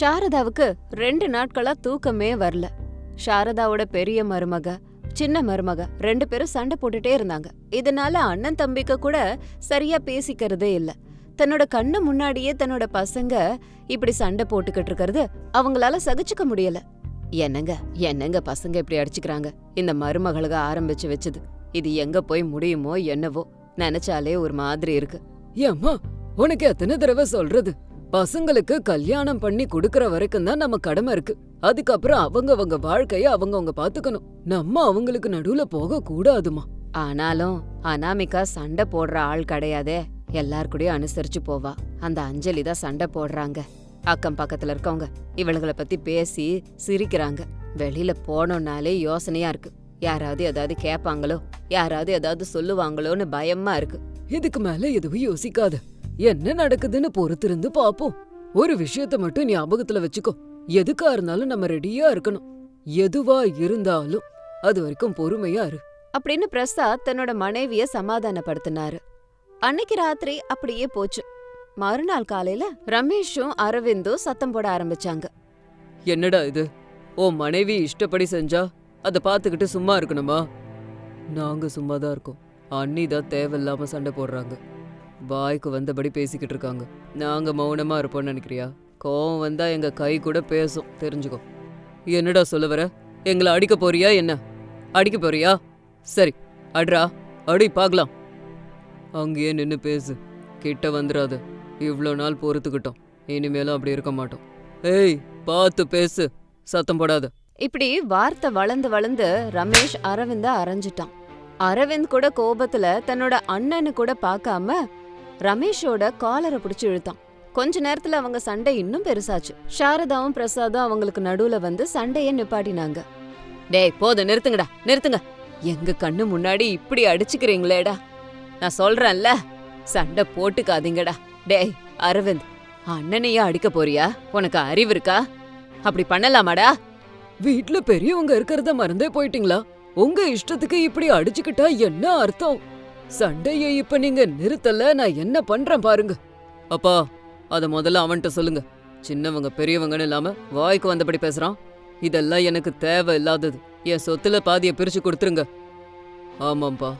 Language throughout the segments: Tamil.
சாரதாவுக்கு ரெண்டு நாட்களா தூக்கமே வரல. சாரதாவோட பெரிய மருமக சின்ன மருமக ரெண்டு பேரும் சண்டை போட்டுட்டே இருந்தாங்க. இதனால அண்ணன் தம்பிக்கு கூட சரியா பேசிக்கிறதே இல்ல. தன்னோட கண்ணு முன்னாடியே தன்னோட பசங்க இப்படி சண்டை போட்டுக்கிட்டு இருக்கிறது அவங்களால சகிச்சுக்க முடியல. என்னங்க என்னங்க பசங்க இப்படி அடிச்சுக்கிறாங்க? இந்த மருமகளுக ஆரம்பிச்சு வச்சது. இது எங்க போய் முடியுமோ என்னவோ நினைச்சாலே ஒரு மாதிரி இருக்கு. ஏம்மா உனக்கு எத்தனை தடவை சொல்றது? பசங்களுக்கு கல்யாணம் பண்ணி குடுக்கற வரைக்கும் தான் நம்ம கடமை இருக்கு. அதுக்கப்புறம் அவங்க அவங்க வாழ்க்கைய அவங்கவங்க பாத்துக்கணும். நம்ம அவங்களுக்கு நடுவுல போக கூடாதுமா. ஆனாலும் அனாமிகா சண்டை போடுற ஆள் கிடையாதே. எல்லார் கூடயும் அனுசரிச்சு போவா. அந்த அஞ்சலி தான் சண்டை போடுறாங்க. அக்கம் பக்கத்துல இருக்கவங்க இவளுகளை பத்தி பேசி சிரிக்கிறாங்க. வெளியில போனோம்னாலே யோசனையா இருக்கு. யாராவது ஏதாவது கேட்பாங்களோ யாராவது ஏதாவது சொல்லுவாங்களோன்னு பயமா இருக்கு. இதுக்கு மேல எதுவும் யோசிக்காத. என்ன நடக்குதுன்னு பொறுத்திருந்து பாப்போம். ஒரு விஷயத்த மட்டும் ஞாபகத்துல வச்சுக்கோ. எதுக்கா இருந்தாலும் நம்ம ரெடியா இருக்கணும். எதுவா இருந்தாலும் அது வரைக்கும் பொறுமையா இரு. அப்படின்னு பிரசாத் தன்னோட மனைவிய சமாதானப்படுத்தினாரு. அன்னைக்கு ராத்திரி அப்படியே போச்சு. மறுநாள் காலையில ரமேஷும் அரவிந்தும் சத்தம் போட ஆரம்பிச்சாங்க. என்னடா இது? உன் மனைவி இஷ்டப்படி செஞ்சா அதை பார்த்துக்கிட்டு சும்மா இருக்கணுமா? நாங்க சும்மா தான் இருக்கோம். அண்ணி தான் தேவையில்லாம சண்டை போடுறாங்க. வாய்க்கு வந்தபடி பேசிக்கிட்டு இருக்காங்க நாங்கள் மௌனமாக இருப்போம்னு நினைக்கிறியா? கோவம் வந்தால் எங்க கை கூட பேசும். தெரிஞ்சுக்கோ. என்னடா சொல்ல வர? எங்களை அடிக்க போறியா என்ன? அடிக்க போறியா? சரி அட்ரா. அடி பார்க்கலாம். அங்கேயே நின்று பேசு. கிட்ட வந்துடாத இவ்வளோ நாள் பொறுத்துக்கிட்டோம். இனிமேலும் அப்படி இருக்க மாட்டோம். ஏய் பார்த்து பேசு. சத்தம் போடாத. இப்படி வார்த்தை வளர்ந்து வளர்ந்து ரமேஷ் அரவிந்த அரைஞ்சிட்டான். அரவிந்த் கூட கோபத்துல தன்னோட அண்ணனு கூட பார்க்காம ரமேஷோட காலரை பிடிச்சு இழுத்தான். கொஞ்ச நேரத்துல அவங்க சண்டை இன்னும் பெருசாச்சு. சாரதாவும் பிரசாதும் அவங்களுக்கு நடுவுல வந்து சண்டைய நிப்பாட்டினாங்க. டேய் போதும் நிறுத்துங்கடா நிறுத்துங்க. எங்க கண்ணு முன்னாடி இப்படி அடிச்சுக்கிறீங்களேடா. நான் சொல்றேன்ல சண்டை போட்டுக்காதீங்கடா. டேய் அரவிந்த் அண்ணனையா அடிக்க போறியா? உனக்கு அறிவு இருக்கா? அப்படி பண்ணலாமாடா? வீட்ல பெரியவங்க இருக்கிறத மறந்தே போயிட்டீங்களா? உங்க இஷ்டத்துக்கு இப்படி அடிச்சுக்கிட்டா என்ன அர்த்தம்? சண்டைய இப்ப நீங்க நிறுத்தல நான் என்ன பண்றேன் பாருங்க. அப்பா அத முதல்ல அவன்கிட்ட சொல்லுங்க. சின்னவங்க பெரியவங்கன்னு இல்லாம வாய்க்கு வந்தபடி பேசுறான். இதெல்லாம் எனக்கு தேவை இல்லாதது என் சொத்துல பாதிய பிரிச்சு கொடுத்துருங்க. ஆமாம்பா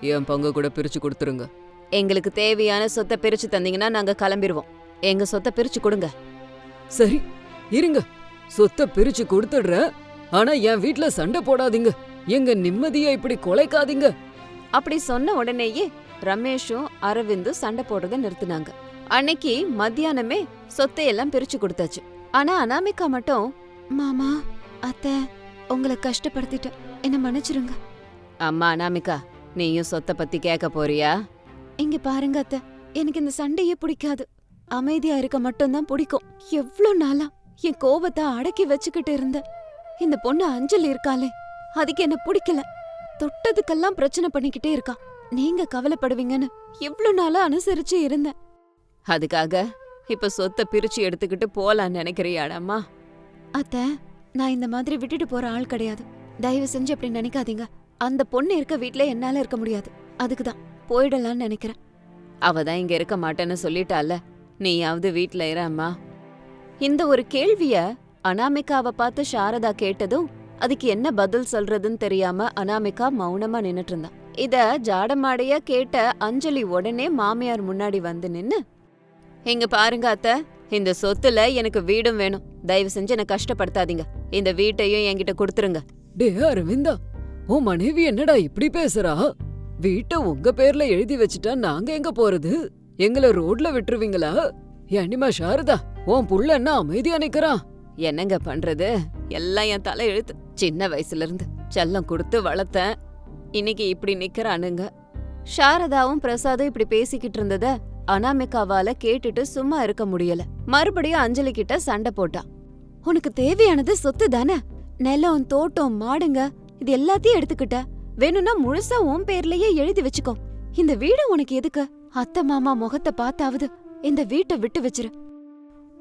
என் பங்கு கூட பிரிச்சு கொடுத்துருங்க. எங்களுக்கு தேவையான சொத்தை பிரிச்சு தந்தீங்கன்னா நாங்க கிளம்பிடுவோம் எங்க சொத்தை பிரிச்சு கொடுங்க. சரி இருங்க. சொத்தை பிரிச்சு கொடுத்துடுறேன். ஆனா என் வீட்ல சண்டை போடாதீங்க. எங்க நிம்மதியை இப்படி கொலைக்காதீங்க. அப்படி சொன்ன உடனேயே ரமேஷும் அரவிந்தும் சண்டை போடுறத நிறுத்தினாங்க. அன்னைக்கு மத்தியானமே சொத்தையெல்லாம் பிரிச்சு கொடுத்தாச்சு. ஆனா அனாமிகா மட்டும் மாமா அத்தை உங்களை கஷ்டப்படுத்திட்டேன். என்ன மன்னிச்சிருங்க. அம்மா அனாமிகா நீயும் சொத்தை பத்தி கேட்க போறியா? இங்க பாருங்க அத்தை. எனக்கு இந்த சண்டையே பிடிக்காது. அமைதியா இருக்க மட்டும்தான் பிடிக்கும். எவ்ளோ நாளா என் கோபத்தை அடக்கி வச்சுக்கிட்டு இருந்த இந்த பொண்ணு அஞ்சலி இருக்காளே அதுக்கு என்ன பிடிக்கல? தொட்டதுக்கெல்லாம் பிரச்சனை பண்ணிக்கிட்டே இருக்கா. நீங்க கவலைப்படுவீங்கன்னு இவ்ளோ நாளா அனுசரிச்சு இருந்தேன். அதுக்காக இப்ப சொத்தை பிரிச்சு எடுத்துக்கிட்டு போலான்னு நினைக்கிறியாடாம்மா? அத்த நான் இந்த மாதிரி விட்டுட்டு போற ஆள் கிடையாது. தயவு செஞ்சு அப்படி நினைக்காதீங்க. அந்த பொண்ணு இருக்க வீட்ல என்னால இருக்க முடியாது. அதுக்குதான் போயிடலாம்னு நினைக்கிறேன். அவ தான் இங்க இருக்க மாட்டேன்னு சொல்லிட்டால நீயாவது வீட்ல இரு அம்மா. இந்த ஒரு கேள்விய அனாமிகாவை பார்த்து சாரதா கேட்டதும் அதுக்கு என்ன பதில் சொல்றதுன்னு தெரியாம அனாமிகா மௌனமா நின்னுட்டு இருந்தா. இத ஜாடமாடையா கேட்ட அஞ்சலி உடனே மாமியார் முன்னாடி வந்து நின்னு இங்க பாருங்க அத்த இந்த சொத்துல எனக்கு வீடும் வேணும். தயவு செஞ்சு என்ன கஷ்டப்படுத்தாதீங்க. இந்த வீட்டையும் என்கிட்ட கொடுத்துருங்க. டே அரவிந்தா உன் மனைவி என்னடா இப்படி பேசுறா? வீட்டை உங்க பேர்ல எழுதி வச்சுட்டா நாங்க எங்க போறது? எங்கள ரோட்ல விட்டுருவீங்களா? ஏனிமா சாரதா உன் புள்ள என்ன அமைதியா நிக்கிறான்? என்னங்க பண்றது? எல்லாம் என் தலை எழுத்து சின்ன வயசுல இருந்து செல்லம் கொடுத்து வளர்த்தேன். இன்னைக்கு இப்படி நிக்கிறானுங்க. சாரதாவும் பிரசாதும் இப்படி பேசிக்கிட்டு இருந்தத அனாமிகாவால கேட்டுட்டு சும்மா இருக்க முடியல. மறுபடியும் அஞ்சலி கிட்ட சண்டை போட்டா உனக்கு தேவையானது சொத்து தானே? நிலம் தோட்டம் மாடுங்க இது எல்லாத்தையும் எடுத்துக்கிட்ட. வேணும்னா முழுசா உன் பேர்லயே எழுதி வச்சுக்கோ. இந்த வீடு உனக்கு எதுக்கு? அத்தை மாமா முகத்தை பார்த்தாவது இந்த வீட்டை விட்டு வச்சிரு.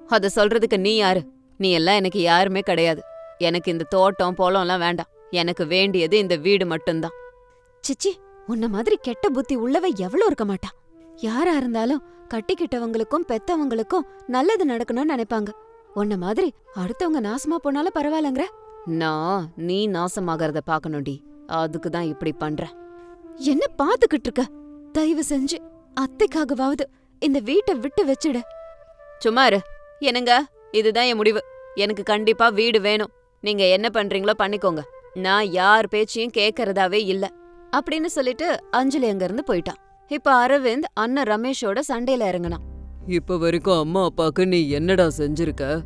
அத சொல்றதுக்கு நீ யாரு? நீ எல்லாம் எனக்கு யாருமே கிடையாது. எனக்கு இந்த தோட்டம் பொலம்லாம் வேண்டாம். எனக்கு வேண்டியது இந்த வீடு மட்டும்தான். சிச்சி உன்ன மாதிரி கெட்ட புத்தி உள்ளவ எவ்வளவு இருக்க மாட்டா. யாரா இருந்தாலும் கட்டிக்கிட்டவங்களுக்கும் பெத்தவங்களுக்கும் நல்லது நடக்கணும்னு நினைப்பாங்க. உன்ன மாதிரி அடுத்தவங்க நாசமா போனாலும் பரவாயில்லங்கிற. நான் நீ நாசமாகறத பாக்கணும்டி அதுக்கு தான் இப்படி பண்ற. என்ன பாத்துக்கிட்டு இருக்க? தயவு செஞ்சு அத்தைக்காகவாவது இந்த வீட்டை விட்டு வச்சிடு. சும்மா இரு. என்னங்க? இதுதான் என் முடிவு. எனக்கு கண்டிப்பா வீடு வேணும். நீங்க என்ன பண்றீங்களோ பண்ணிக்கோங்க. நான் யார் பேச்சையும் கேக்கறதாவே இல்ல. அப்படின்னு சொல்லிட்டு அஞ்சலி அங்கிருந்து போயிட்டான். இப்ப அரவிந்த் அண்ணன் ரமேஷோட சண்டையில இறங்குனான். இப்ப வரைக்கும் அம்மா அப்பாக்கு நீ என்னடா செஞ்சிருக்க?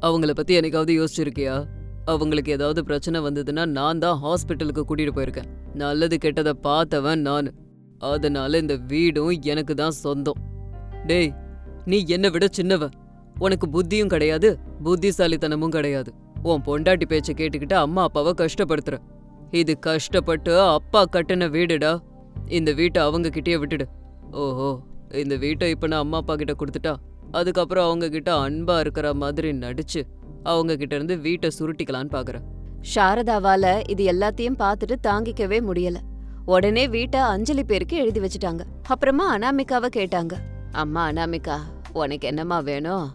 அவங்கள பத்தி எனக்காவது யோசிச்சிருக்கியா? அவங்களுக்கு ஏதாவது பிரச்சனை வந்ததுன்னா நான் தான் ஹாஸ்பிட்டலுக்கு கூட்டிட்டு போயிருக்கேன். நல்லது கெட்டதை பார்த்தவன் நான். அதனால இந்த வீடும் எனக்கு தான் சொந்தம். டேய் நீ என்னை விட சின்னவ உனக்கு புத்தியும் கிடையாது புத்திசாலித்தனமும் கிடையாது. உன் பொண்டாட்டி பேச்சை கேட்டுக்கிட்டு அம்மா அப்பாவை கஷ்டப்படுத்துற. இது கஷ்டப்பட்டு அப்பா கட்டின வீடுடா. இந்த வீட்டை அவங்க கிட்டயே விட்டுடு. ஓஹோ இந்த வீட்டை இப்போ நான் அம்மா அப்பா கிட்ட கொடுத்துட்டா? அதுக்கப்புறம் அவங்க கிட்ட அன்பா இருக்கிற மாதிரி நடிச்சு அவங்க கிட்ட இருந்து வீட்டை சுருட்டிக்கலான்னு பாக்குறேன் சாரதாவால இது எல்லாத்தையும் பார்த்துட்டு தாங்கிக்கவே முடியல. உடனே வீட்டை அஞ்சலி பேருக்கு எழுதி வச்சுட்டாங்க. அப்புறமா அனாமிகாவை கேட்டாங்க. அம்மா அனாமிகா உனக்கு என்னம்மா வேணும்?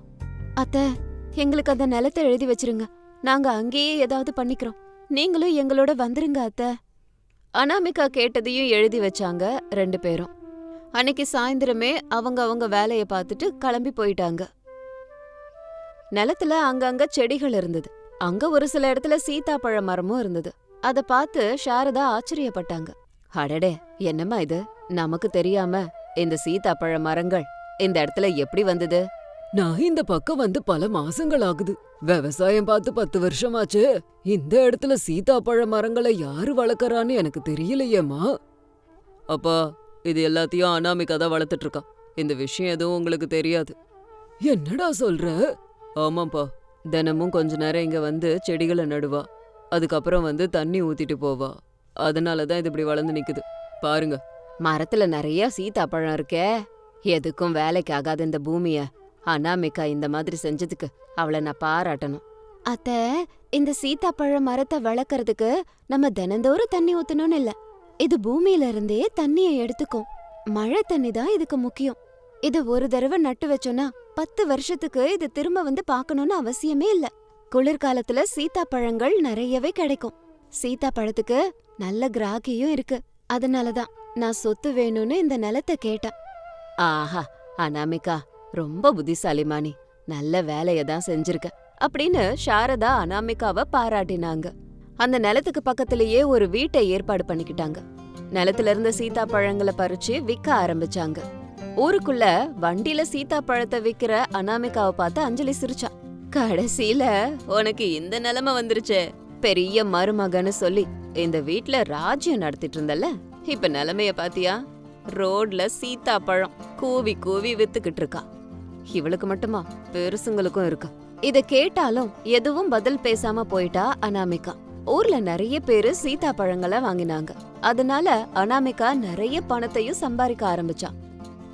அத்த எங்களுக்கு அந்த நிலத்தை எழுதி வச்சிருங்க. நாங்க அங்கேயே ஏதாவது பண்ணிக்கிறோம். நீங்களும் எங்களோட வந்துருங்க அத்த. அனாமிகா கேட்டதையும் எழுதி வச்சாங்க ரெண்டு பேரும். அன்னைக்கு சாயந்தரமே அவங்க அவங்க வேலைய பார்த்துட்டு கிளம்பி போயிட்டாங்க. நிலத்துல அங்கங்க செடிகள் இருந்தது. அங்க ஒரு சில இடத்துல சீதாப்பழ மரமும் இருந்தது. அத பார்த்து சாரதா ஆச்சரியப்பட்டாங்க. அடடே என்னம்மா இது? நமக்கு தெரியாம இந்த சீதாப்பழ மரங்கள் இந்த இடத்துல எப்படி வந்தது? நான் இந்த பக்கம் வந்து பல மாசங்கள் ஆகுது. விவசாயம் பார்த்து பத்து வருஷமாச்சு. இந்த இடத்துல சீதாப்பழ மரங்களை யாரு வளர்க்கறான்னு எனக்கு தெரியலையேம்மா. அப்பா இது எல்லாத்தையும் அனாமிகா தான் வளர்த்துட்டு இருக்கா இந்த விஷயம் எதுவும் உங்களுக்கு தெரியாது. என்னடா சொல்ற? ஆமாப்பா தினமும் கொஞ்ச நேரம் இங்க வந்து செடிகளை நடுவா. அதுக்கப்புறம் வந்து தண்ணி ஊத்திட்டு போவா. அதனால தான் இது இப்படி வளர்ந்து நிக்குது. பாருங்க. மரத்துல நிறைய சீதாப்பழம் இருக்கே. எதுக்கும் வேலைக்கு ஆகாத இந்த பூமிய. அனாமிகா இந்த மாதிரி செஞ்சதுக்கு அவளை நான் பாராட்டணும். அத்த இந்த சீதாப்பழ மரத்தை வளர்க்கறதுக்கு நம்ம தினந்தோறும் தண்ணி ஊத்தணும்னு இல்ல. இது பூமியில இருந்தே தண்ணிய எடுத்துக்கும். மழை தண்ணி தான் இதுக்கு முக்கியம். இது ஒரு தடவை நட்டு வச்சோன்னா பத்து வருஷத்துக்கு இது திரும்ப வந்து பார்க்கணும்னு அவசியமே இல்ல. குளிர்காலத்துல சீதாப்பழங்கள் நிறையவே கிடைக்கும். சீதாப்பழத்துக்கு நல்ல கிராகியும் இருக்கு. அதனாலதான் நான் சொத்து வேணும்னு இந்த நிலத்தை கேட்டேன். ஆஹா அனாமிகா ரொம்ப புத்திசாலிமா நீ நல்ல வேலைய தான் செஞ்சிருக்க. அப்படின்னு சாரதா அனாமிகாவை பாராட்டினாங்க. அந்த நிலத்துக்கு பக்கத்திலேயே ஒரு வீட்டை ஏற்பாடு பண்ணிக்கிட்டாங்க. நிலத்துல இருந்த சீதாப்பழங்களை பறிச்சு விற்க ஆரம்பிச்சாங்க. ஊருக்குள்ள வண்டியில சீதாப்பழத்தை விக்கிற அனாமிகாவை பார்த்து அஞ்சலி சிரிச்சா கடைசியில உனக்கு இந்த நிலைமை வந்துருச்சு. பெரிய மருமகன்னு சொல்லி இந்த வீட்ல ராஜ்யம் நடத்திட்டு இருந்தல்ல? இப்ப நிலைமைய பாத்தியா? ரோட்ல சீத்தாப்பழம். கூவி கூவி வித்துக்கிட்டு இருக்கான். இவளுக்கு மட்டுமா? பெருசுங்களுக்கும் இருக்கு? இத கேட்டாலும் எதுவும் பதில் பேசாம போயிட்டா அனாமிகா. ஊர்ல நிறைய பேரு சீதாப்பழங்களை வாங்கினாங்க. அதனால அனாமிகா நிறைய பணத்தையும் சம்பாதிக்க ஆரம்பிச்சா.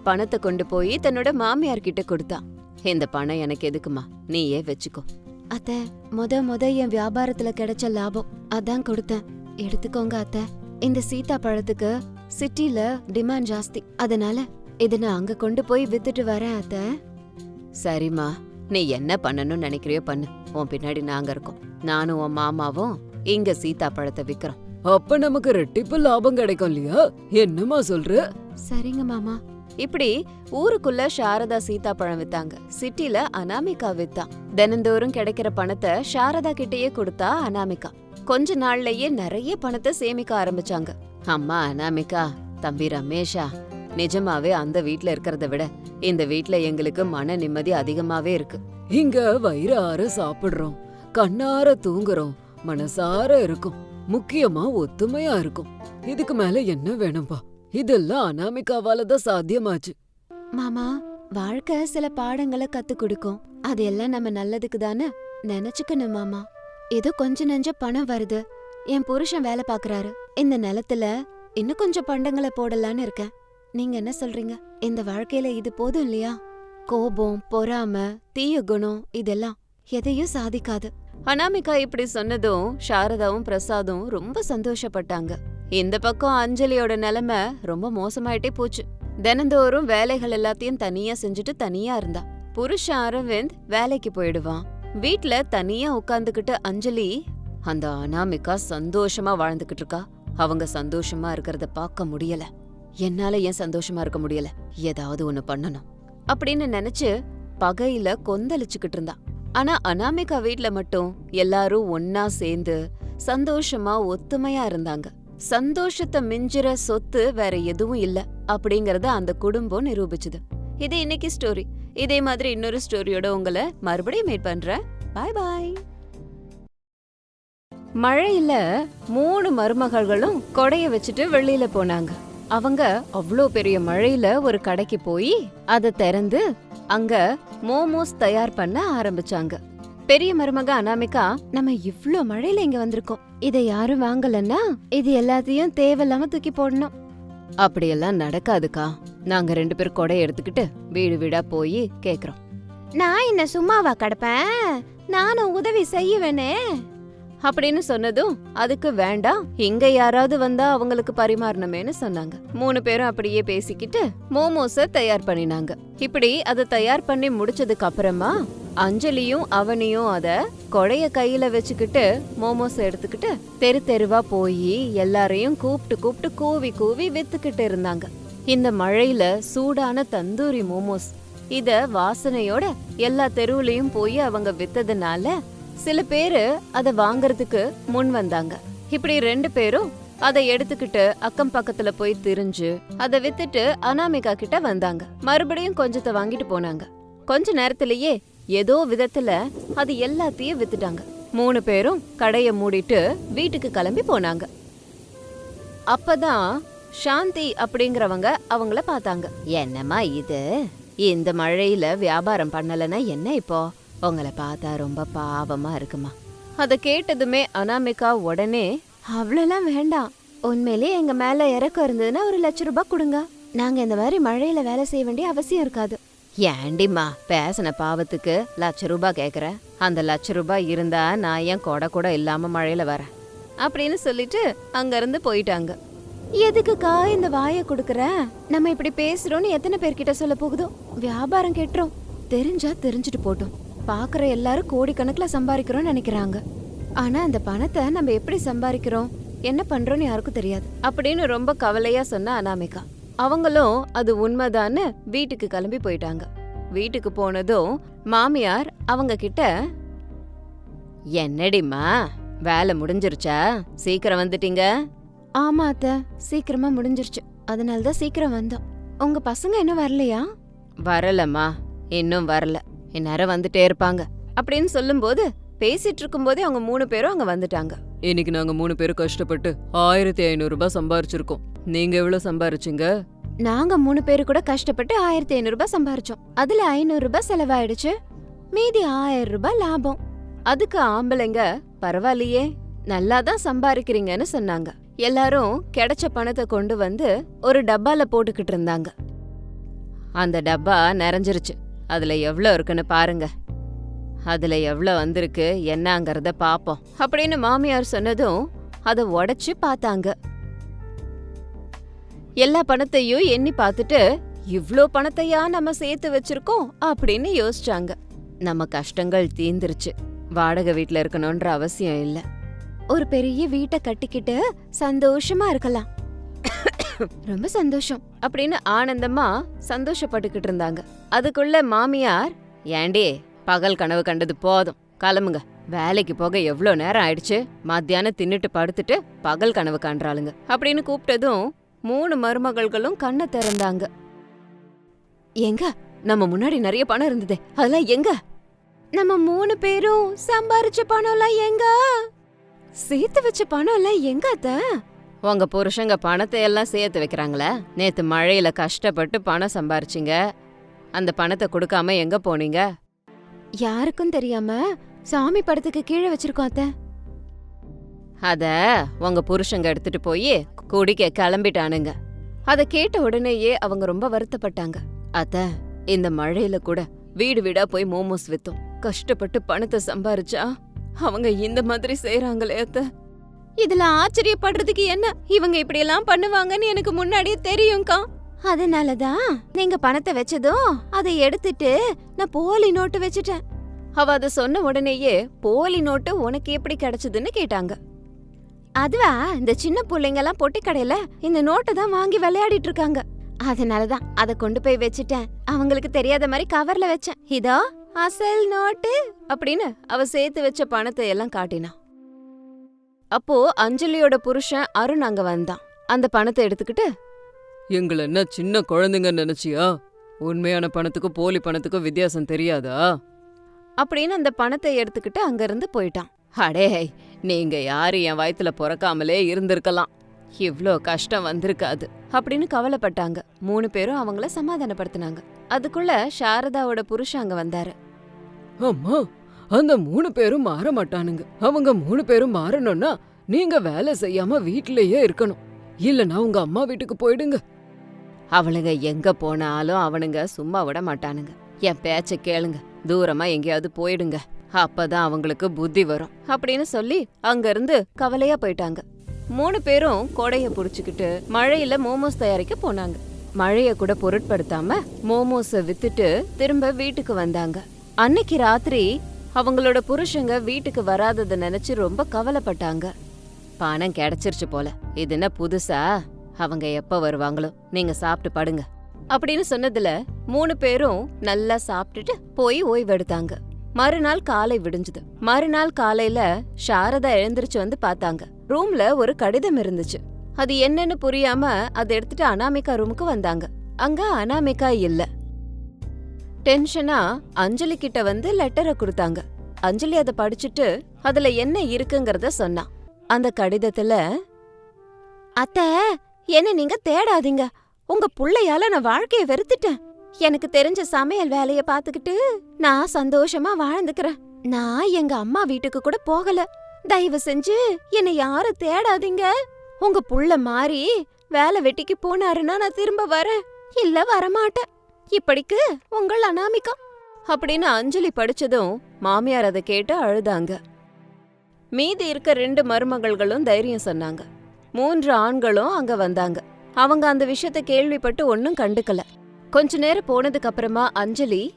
பணத்தை கொண்டு போய் தன்னோட மாமியார் கிட்ட கொடுத்தா. இந்த பணம் எனக்கு எதுக்குமா? நீயே வச்சுக்கோ. அத்த முத முத என் வியாபாரத்துல கிடைச்ச லாபம். அதான் கொடுத்தேன். எடுத்துக்கோங்க அத்த. இந்த சீதா பழத்துக்கு சிட்டில டிமாண்ட் ஜாஸ்தி. அதனால இத நான் அங்க கொண்டு போய் வித்துட்டு வரேன் அத்தை. சரிம்மா நீ என்ன பண்ணணும்னு நினைக்கிறியோ பண்ணு. உன் பின்னாடி நாங்க இருக்கோம். நானும் உன் மாமாவும் இங்க சீதா பழத்தை விக்கிறோம். அப்ப நமக்கு ரெட்டிப்பு லாபம் கிடைக்கும் இல்லையா? என்னம்மா சொல்ற? சரிங்க மாமா. இப்படி ஊருக்குள்ள சாரதா சீதாப்பழம் வித்தாங்க. சிட்டில அனாமிகா வித்தா. தினந்தோறும் கிடைக்கிற பணத்தை சாரதா கிட்டயே கொடுத்தா அனாமிகா. கொஞ்ச நாள்லயே நிறைய பணத்தை சேமிக்க ஆரம்பிச்சாங்க. அம்மா அனாமிகா தம்பி ரமேஷா நிஜமாவே அந்த வீட்ல இருக்கிறத விட இந்த வீட்ல எங்களுக்கு மன நிம்மதி அதிகமாவே இருக்கு. இங்க வயிறார சாப்பிடுறோம் கண்ணார தூங்குறோம் மனசார இருக்கும் முக்கியமா ஒத்துமையா இருக்கும். இதுக்கு மேல என்ன வேணும்பா? இதெல்லாம் அனாமிகாவால தான் சாத்தியமாச்சு. மாமா வாழ்க்கை சில பாடங்களை கத்து கொடுக்கும். அதெல்லாம் நம்ம நல்லதுக்கு தானே? நினைச்சுக்கணும் மாமா. ஏதோ கொஞ்ச நெஞ்ச பணம் வருது. என் புருஷன் வேலை பாக்குறாரு இந்த நிலத்துல இன்னும் கொஞ்சம் பண்டங்களை போடலான்னு இருக்கேன். நீங்க என்ன சொல்றீங்க? இந்த வாழ்க்கையில இது போதும் இல்லையா? கோபம் பொறாம தீய குணம் இதெல்லாம் எதையும் சாதிக்காது. அனாமிகா இப்படி சொன்னதும் சாரதாவும் பிரசாதும் ரொம்ப சந்தோஷப்பட்டாங்க. இந்த பக்கம் அஞ்சலியோட நிலைமை ரொம்ப மோசமாயிட்டே போச்சு. தினந்தோறும் வேலைகள் எல்லாத்தையும் தனியா செஞ்சுட்டு தனியா இருந்தா. புருஷன் அரவிந்த் வேலைக்கு போயிடுவான். வீட்ல தனியா உட்காந்துகிட்டு அஞ்சலி அந்த அனாமிகா சந்தோஷமா வாழ்ந்துகிட்டு இருக்கா. அவங்க சந்தோஷமா இருக்கிறத பார்க்க முடியல. என்னால ஏன் சந்தோஷமா இருக்க முடியல? ஏதாவது ஒண்ணு பண்ணணும். அப்படின்னு நினைச்சு பகையில கொந்தளிச்சுக்கிட்டு இருந்தா. ஆனா அனாமிகா வீட்ல மட்டும் எல்லாரும் ஒன்னா சேர்ந்து சந்தோஷமா ஒத்துமையா இருந்தாங்க. சந்தோஷத்தை மிஞ்சுற சொத்து வேற எதுவும் இல்ல அப்படிங்கறத அந்த குடும்பம் நிரூபிச்சுது. இது இன்னைக்கு ஸ்டோரி இதே மாதிரி இன்னொரு ஸ்டோரியோட உங்களை மறுபடியும் மீட் பண்றேன். பாய் பாய் மழையில மூணு மருமகள்களும் கொடைய வச்சுட்டு வெளியில போனாங்க. அவங்க அவ்வளோ பெரிய மழையில ஒரு கடைக்கு போய் அதை திறந்து அங்க மோமோஸ் தயார் பண்ண ஆரம்பிச்சாங்க. பெரிய மருமக அனாமிகா நம்ம இவ்ளோ மழையில இங்க வந்திருக்கோம். இதை யாரும் வாங்கலன்னா இது எல்லாத்தையும் தேவையில்லாம தூக்கி போடணும். அப்படியெல்லாம் நடக்காதுக்கா. நாங்க ரெண்டு பேரும் கொடை எடுத்துக்கிட்டு வீடு வீடா போய் கேக்குறோம். நான் என்ன சும்மாவா கிடப்பேன்? நானும் உதவி செய்யுவேனே அப்படின்னு சொன்னதும் அதுக்கு வேண்டாம் இங்க யாராவது வந்தா அவங்களுக்கு பரிமாறணுமேனு சொன்னாங்க. மூணு பேரும் அப்படியே பேசிக்கிட்டு மோமோஸ தயார் பண்ணினாங்க. இப்படி அதை தயார் பண்ணி முடிச்சதுக்கு அப்புறமா அஞ்சலியும் அவனியும் அத கொடைய கையில வச்சுக்கிட்டு மோமோஸ் எடுத்துக்கிட்டு தெரு தெருவா போய் எல்லாரையும் கூப்பிட்டு கூப்பிட்டு கூவி கூவி வித்துக்கிட்டு இருந்தாங்க. இந்த மழையில சூடான தந்தூரி மோமோஸ். இத வாசனையோட எல்லா தெருவுலயும் போய் அவங்க வித்ததுனால சில பேரு அதை வாங்குறதுக்கு முன் வந்தாங்க. இப்படி ரெண்டு பேரும் அதை எடுத்துக்கிட்டு அக்கம் பக்கத்துல போய் திரிஞ்சு அதை வித்துட்டு அனாமிகா கிட்ட வந்தாங்க. மறுபடியும் கொஞ்சத்தை வாங்கிட்டு போனாங்க. கொஞ்ச நேரத்திலேயே ஏதோ விதத்துல அது எல்லாத்தையும் வித்துட்டாங்க. மூணு பேரும் கடைய மூடிட்டு வீட்டுக்கு கிளம்பி போனாங்க. அப்பதான் சாந்தி அப்படிங்கிறவங்க அவங்கள பார்த்தாங்க. என்னம்மா இது? இந்த மழையில வியாபாரம் பண்ணலன்னா என்ன இப்போ? உங்களை பார்த்தா ரொம்ப பாவமா இருக்குமா. அதை கேட்டதுமே அனாமிகா உடனே அவ்வளோலாம் வேண்டாம். உண்மையிலேயே எங்க மேல இறக்கம் இருந்ததுன்னா ஒரு லட்ச ரூபாய் கொடுங்க. நாங்க இந்த மாதிரி மழையில வேலை செய்ய வேண்டிய அவசியம் இருக்காது. ஏண்டிம்மா பேசின பாவத்துக்கு லட்ச ரூபாய் கேட்குற அந்த லட்ச ரூபாய் இருந்தா நான் ஏன் கொடை கூட இல்லாம மழையில வரேன் அப்படின்னு சொல்லிட்டு அங்கிருந்து போயிட்டாங்க. எதுக்குக்கா இந்த வாயை கொடுக்குற? நம்ம இப்படி பேசுறோம்னு எத்தனை பேர்கிட்ட சொல்ல போகுதோ? வியாபாரம் கெட்டுரும். தெரிஞ்சா தெரிஞ்சுட்டு போட்டோம். பார்க்குற எல்லாரும் கோடிக்கணக்கில் சம்பாதிக்கிறோம்னு நினைக்கிறாங்க. ஆனால் அந்த பணத்தை நம்ம எப்படி சம்பாதிக்கிறோம்? என்ன பண்ணுறோன்னு யாருக்கும் தெரியாது. அப்படின்னு ரொம்ப கவலையாக சொன்ன அனாமிகா. அவங்களும் அது உண்மைதான்னு வீட்டுக்கு கிளம்பி போயிட்டாங்க. வீட்டுக்கு போனதும் மாமியார் அவங்க கிட்ட என்னடிம்மா வேலை முடிஞ்சிருச்சா? சீக்கிரம் வந்துட்டீங்க? ஆமா அத்த. சீக்கிரமா முடிஞ்சிருச்சு. அதனால தான் சீக்கிரம் வந்தோம். உங்க பசங்க இன்னும் வரலையா? வரலம்மா. இன்னும் வரல. இந்நேரம் வந்துட்டே இருப்பாங்க. அப்படின்னு சொல்லும்போது பேசிட்டு இருக்கும்போதே அவங்க மூணு பேரும் அங்க வந்துட்டாங்க. இன்னைக்கு நாங்க மூணு பேரும் கஷ்டப்பட்டு ஆயிரத்தி ஐநூறு ரூபாய் சம்பாரிச்சிருக்கோம். நீங்க எவ்வளவு சம்பாரிச்சீங்க? நாங்க மூணு பேரு கூட கஷ்டப்பட்டு ஆயிரத்தி ஐநூறு ரூபாய் சம்பாரிச்சோம். அதுல ஐநூறு ரூபாய் செலவாயிடுச்சு. மீதி ஆயிரம் ரூபாய் லாபம். அதுக்கு ஆம்பளைங்க பரவாயில்லையே நல்லா தான் சம்பாதிக்கிறீங்கன்னு சொன்னாங்க. எல்லாரும் கிடைச்ச பணத்தை கொண்டு வந்து ஒரு டப்பால போட்டுக்கிட்டு இருந்தாங்க. அந்த டப்பா நிறைஞ்சிருச்சு. அதுல எவ்வளோ இருக்குன்னு பாருங்க. அதுல எவ்வளோ வந்திருக்கு என்னங்கிறத பார்ப்போம் அப்படின்னு மாமியார் சொன்னதும் அதை உடைச்சு பார்த்தாங்க. எல்லா பணத்தையும் எண்ணி பார்த்துட்டு இவ்ளோ பணத்தையா நம்ம சேர்த்து வச்சிருக்கோம்? அப்படின்னு யோசிச்சாங்க. நம்ம கஷ்டங்கள் தீந்துருச்சு வாடகை வீட்ல இருக்கணும்ன்ற அவசியம் இல்ல. ஒரு பெரிய வீட்டை கட்டிக்கிட்டு சந்தோஷமா இருக்கலாம். ரொம்ப சந்தோஷம். அப்படின்னு ஆனந்தமா சந்தோஷப்பட்டுக்கிட்டு இருந்தாங்க. அதுக்குள்ள மாமியார் ஏண்டி பகல் கனவு கண்டது போதும். கிளம்புங்க. வேலைக்கு போக எவ்வளோ நேரம் ஆயிடுச்சு? மத்தியானம் தின்னுட்டு படுத்துட்டு பகல் கனவு காண்றாளுங்க. அப்படின்னு கூப்பிட்டதும் மூணு மருமகள்களும் கண்ணை திறந்தாங்க. எங்க? நம்ம முன்னாடி நிறைய பணம் இருந்ததே. அதெல்லாம் எங்க? நம்ம மூணு பேரும் சம்பாரிச்ச பணம் எல்லாம் எங்க? சேர்த்து வச்ச பணம் எல்லாம் எங்க அத்த? உங்க புருஷங்க பணத்தை எல்லாம் சேர்த்து வைக்கிறாங்களே? நேத்து மழையில கஷ்டப்பட்டு பணம் சம்பாரிச்சிங்க. அந்த பணத்தை கொடுக்காம எங்க போனீங்க? யாருக்கும் தெரியாம சாமி படத்துக்கு கீழே வச்சிருக்கோம் அத்த. அத உங்க புருஷங்க எடுத்துட்டு போய் குடிக்க கிளம்பிட்டானுங்க. அத கேட்ட உடனேயே அவங்க ரொம்ப வருத்தப்பட்டாங்க. அத்த இந்த மழையில கூட வீடு வீடா போய் மோமோஸ் வித்தோம். கஷ்டப்பட்டு பணத்தை சம்பாரிச்சா அவங்க இந்த மாதிரி செய்யறாங்களே அத்த. இதுல ஆச்சரியப்படுறதுக்கு என்ன? இவங்க இப்படி எல்லாம் பண்ணுவாங்கன்னு எனக்கு முன்னாடியே தெரியும்க்கா. அதனாலதான் நீங்க பணத்தை வச்சதும் அதை எடுத்துட்டு நான் போலி நோட்டு வச்சுட்டேன். அவ அத சொன்ன உடனேயே போலி நோட்டு உனக்கு எப்படி கிடைச்சதுன்னு கேட்டாங்க. அதுவா? இந்த சின்ன பிள்ளைங்க எல்லாம் பொட்டி கடையில இந்த நோட்டை தான் வாங்கி விளையாடிட்டு இருக்காங்க. அதனாலதான் அத கொண்டு போய் வச்சுட்டேன். அவங்களுக்கு தெரியாத மாதிரி கவர்ல வச்சேன். இதோ அசல் நோட்டு. அப்படின்னு அவ சேர்த்து வச்ச பணத்தை எல்லாம் காட்டினா. அப்போ அஞ்சலியோட புருஷன் அருண் அங்க வந்தான். அந்த பணத்தை எடுத்துக்கிட்டு எங்களை என்ன சின்ன குழந்தைங்க நினைச்சியா? உண்மையான பணத்துக்கும் போலி பணத்துக்கும் வித்தியாசம் தெரியாதா? அப்படின்னு அந்த பணத்தை எடுத்துக்கிட்டு அங்கிருந்து போயிட்டான். அடே நீங்க யாரு? என் வயித்துல பிறக்காமலே இருந்திருக்கலாம். இவ்ளோ கஷ்டம் வந்திருக்காது. அப்படின்னு கவலைப்பட்டாங்க. மூணு பேரும் அவங்கள சமாதானப்படுத்தினாங்க. அதுக்குள்ள சாரதாவோட புருஷன் அங்க வந்தாரு. அம்மா! அந்த மூணு பேரும் மாற மாட்டானுங்க. அவங்க மூணு பேரும் மாறணும்னா நீங்க வேலை செய்யாம வீட்லயே இருக்கணும். இல்லனா உங்க அம்மா வீட்டுக்கு போயிடுங்க. அவளுங்க எங்க போனாலும் அவனுங்க சும்மா விட மாட்டானுங்க. என் பேச்ச கேளுங்க. தூரமா எங்கேயாவது போயிடுங்க. அப்பதான் அவங்களுக்கு புத்தி வரும். அப்படின்னு சொல்லி அங்கிருந்து கவலையா போயிட்டாங்க. மூணு பேரும் கொடைய புடிச்சுக்கிட்டு மழையில மோமோஸ் தயாரிக்க போனாங்க. மழைய கூட பொருட்படுத்தாம மோமோஸ வித்துட்டு திரும்ப வீட்டுக்கு வந்தாங்க. அன்னைக்கு ராத்திரி அவங்களோட புருஷங்க வீட்டுக்கு வராதத நினைச்சு ரொம்ப கவலைப்பட்டாங்க. பணம் கிடைச்சிருச்சு போல. இது என்ன புதுசா? அவங்க எப்ப வருவாங்களோ? நீங்க சாப்பிட்டு படுங்க. அப்படின்னு சொன்னதுல மூணு பேரும் நல்லா சாப்பிட்டுட்டு போய் ஓய்வெடுத்தாங்க. மறுநாள் காலை விடிஞ்சது. மறுநாள் காலையில சாரதா எழுந்திருச்சு வந்து பார்த்தாங்க. ரூம்ல ஒரு கடிதம் இருந்துச்சு. அது என்னன்னு புரியாம அதை எடுத்துட்டு அனாமிகா ரூமுக்கு வந்தாங்க. அங்க அனாமிகா இல்லை. டென்ஷனா அஞ்சலி கிட்ட வந்து லெட்டரை கொடுத்தாங்க. அஞ்சலி அதை படிச்சுட்டு அதுல என்ன இருக்குங்கறத சொன்னா. அந்த கடிதத்துல அத்த என்ன நீங்க தேடாதீங்க. உங்க புள்ளையால நான் வாழ்க்கைய வெறுத்துட்டேன். எனக்கு தெரிஞ்ச சமையல் வேலைய பாத்துக்கிட்டு நான் சந்தோஷமா வாழ்ந்துக்கிறேன். நான் எங்க அம்மா வீட்டுக்கு கூட போகல. தயவு செஞ்சு என்னை யாரும் தேடாதீங்க. உங்க புள்ள மாறி வேலை வெட்டிக்கு போனாருன்னா நான் திரும்ப வரேன். இல்ல வரமாட்டேன். இப்படிக்கு உங்கள் அனாமிகா? அப்படின்னு அஞ்சலி படிச்சதும் மாமியார் அதை கேட்டு அழுதாங்க. மீதி இருக்க ரெண்டு மருமகள்களும் தைரியம் சொன்னாங்க. மூன்று ஆண்களும் அங்க வந்தாங்க. அவங்க அந்த விஷயத்த கேள்விப்பட்டு ஒன்னும் கண்டுக்கல. கொஞ்ச நேரம் போனதுக்கு அப்புறமா அஞ்சலி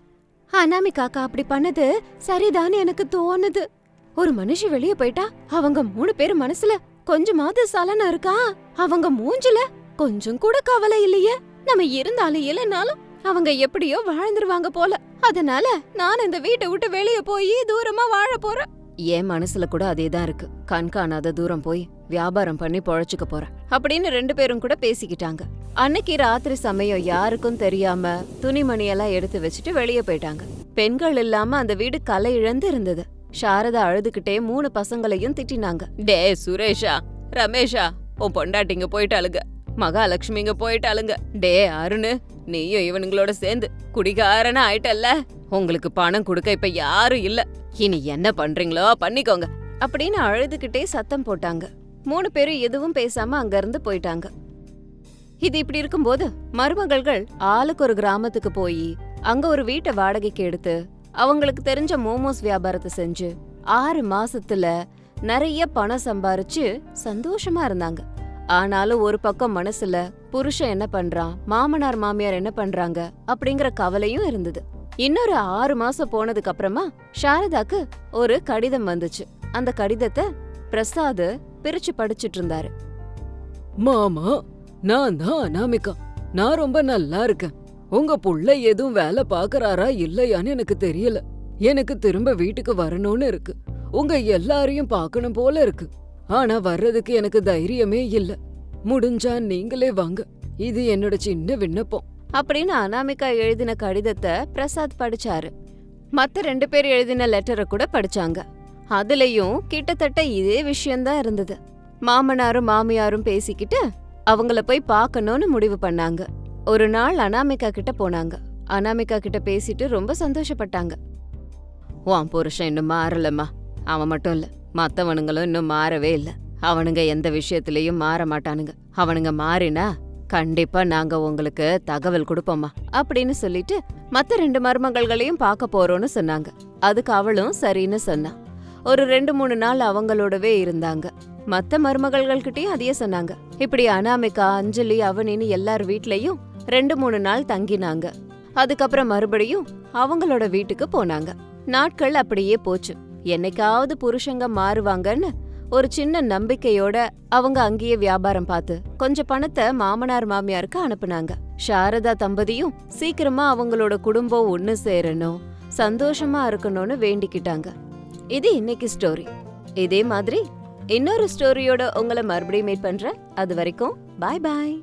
அனாமிகாக்கா அப்படி பண்ணது சரிதான் எனக்கு தோணுது. ஒரு மனுஷி வெளிய போயிட்டா அவங்க மூணு பேர் மனசுல கொஞ்சமாவது சலனம் இருக்கா? அவங்க மூஞ்சில கொஞ்சம் கூட கவலை இல்லையே. நம்ம இருந்தாலும் இல்லைனாலும் அவங்க எப்படியோ வாழ்ந்துருவாங்க போல. அதனால நான் இந்த வீட்டை விட்டு வெளிய போய் தூரமா வாழ போறேன். என் மனசுல கூட அதேதான் இருக்கு. கண் காணாத தூரம் போய் வியாபாரம் பண்ணி பொழைச்சுக்க போறேன். அப்படின்னு ரெண்டு பேரும் கூட பேசிக்கிட்டாங்க. அன்னைக்கு ராத்திரி சமயம் யாருக்கும் தெரியாம துணிமணி எல்லாம் எடுத்து வச்சுட்டு வெளியே போயிட்டாங்க. பெண்கள் இல்லாம அந்த வீடு கலை இழந்து இருந்தது சாரதா அழுதுகிட்டே மூணு பசங்களையும் திட்டினாங்க. டே சுரேஷா ரமேஷா உன் பொண்டாட்டிங்க போயிட்டாளுங்க. மகாலட்சுமிங்க போயிட்டாளுங்க. டே அருணு நீயும் இவனுங்களோட சேர்ந்து குடிகாரனா ஆயிட்டல்ல உங்களுக்கு பணம் கொடுக்க இப்ப யாரும் இல்ல. இனி என்ன பண்றீங்களோ பண்ணிக்கோங்க. அப்படின்னு அழுதுகிட்டே சத்தம் போட்டாங்க. மூணு பேரும் எதுவும் பேசாம அங்க இருந்து போயிட்டாங்க. இது இப்படி இருக்கும்போது மருமகள்கள் ஆளுக்கு ஒரு கிராமத்துக்கு போய் அங்க ஒரு வீட்டை வாடகைக்கு எடுத்து அவங்களுக்கு தெரிஞ்ச மோமோஸ் வியாபாரத்தை செஞ்சு ஆறு மாசத்துல நிறைய பணம் சம்பாரிச்சு சந்தோஷமா இருந்தாங்க. ஆனாலும் ஒரு பக்கம் மனசுல புருஷன் என்ன பண்றான்? மாமனார் மாமியார் என்ன பண்றாங்க? அப்படிங்கிற கவலையும் இருந்தது. இன்னொரு ஆறு மாசம் போனதுக்கு அப்புறமா சாரதாக்கு ஒரு கடிதம் வந்துச்சு. அந்த கடிதத்தை பிரசாத் பிரிச்சு படிச்சிட்டு இருந்தாரு. மாமா நான் தான் அனாமிகா. நான் ரொம்ப நல்லா இருக்கேன். உங்க புள்ள எதுவும் வேலை பாக்குறாரா இல்லையான்னு எனக்கு தெரியல. எனக்கு திரும்ப வீட்டுக்கு வரணும்னு இருக்கு. உங்க எல்லாரையும் பார்க்கணும் போல இருக்கு. ஆனா வர்றதுக்கு எனக்கு தைரியமே இல்ல. முடிஞ்சா நீங்களே வாங்க. இது என்னோட சின்ன விண்ணப்பம். அப்படின்னு அனாமிகா எழுதின கடிதத்தை பிரசாத் படிச்சாரு. மத்த ரெண்டு பேர் எழுதின லெட்டரை கூட படிச்சாங்க. அதுலயும் கிட்டத்தட்ட இதே விஷயம்தான் இருந்தது. மாமனாரும் மாமியாரும் பேசிக்கிட்டு அவங்கள போய் பார்க்கணும்னு முடிவு பண்ணாங்க. ஒரு நாள் அனாமிகா கிட்ட போனாங்க. அனாமிகா கிட்ட பேசிட்டு ரொம்ப சந்தோஷப்பட்டாங்க. உன் புருஷன் இன்னும் மாறலம்மா. அவன் மட்டும் இல்ல. மத்தவனுங்களும் இன்னும் மாறவே இல்லை. அவனுங்க எந்த விஷயத்திலையும் மாற மாட்டானுங்க. அவனுங்க மாறினா கண்டிப்பா நாங்க உங்களுக்கு தகவல் கொடுப்போம்மா அப்படின்னு சொல்லிட்டு மத்த ரெண்டு மருமகள்களையும் பார்க்க போறோம்னு சொன்னாங்க. அதுக்கு அவளும் சரின்னு சொன்னா. ஒரு ரெண்டு மூணு நாள் அவங்களோடவே இருந்தாங்க. மத்த மருமகள்கள்கிட்டயும் அதையே சொன்னாங்க. இப்படி அனாமிகா அஞ்சலி அவனின்னு எல்லார் வீட்லயும் ரெண்டு மூணு நாள் தங்கினாங்க. அதுக்கப்புறம் மறுபடியும் அவங்களோட வீட்டுக்கு போனாங்க. நாட்கள் அப்படியே போச்சு. என்னைக்காவது புருஷங்க மாறுவாங்கன்னு ஒரு சின்ன நம்பிக்கையோட அவங்க அங்கேயே வியாபாரம் பார்த்து கொஞ்சம் பணத்தை மாமனார் மாமியாருக்கு அனுப்புனாங்க. சாரதா தம்பதியும் சீக்கிரமா அவங்களோட குடும்பம் ஒன்னு சேரணும் சந்தோஷமா இருக்கணும்னு வேண்டிக்கிட்டாங்க. இது இன்னைக்கு ஸ்டோரி இதே மாதிரி இன்னொரு ஸ்டோரியோட உங்களை மறுபடியும் மீட் பண்றேன். அது வரைக்கும் பாய் பாய்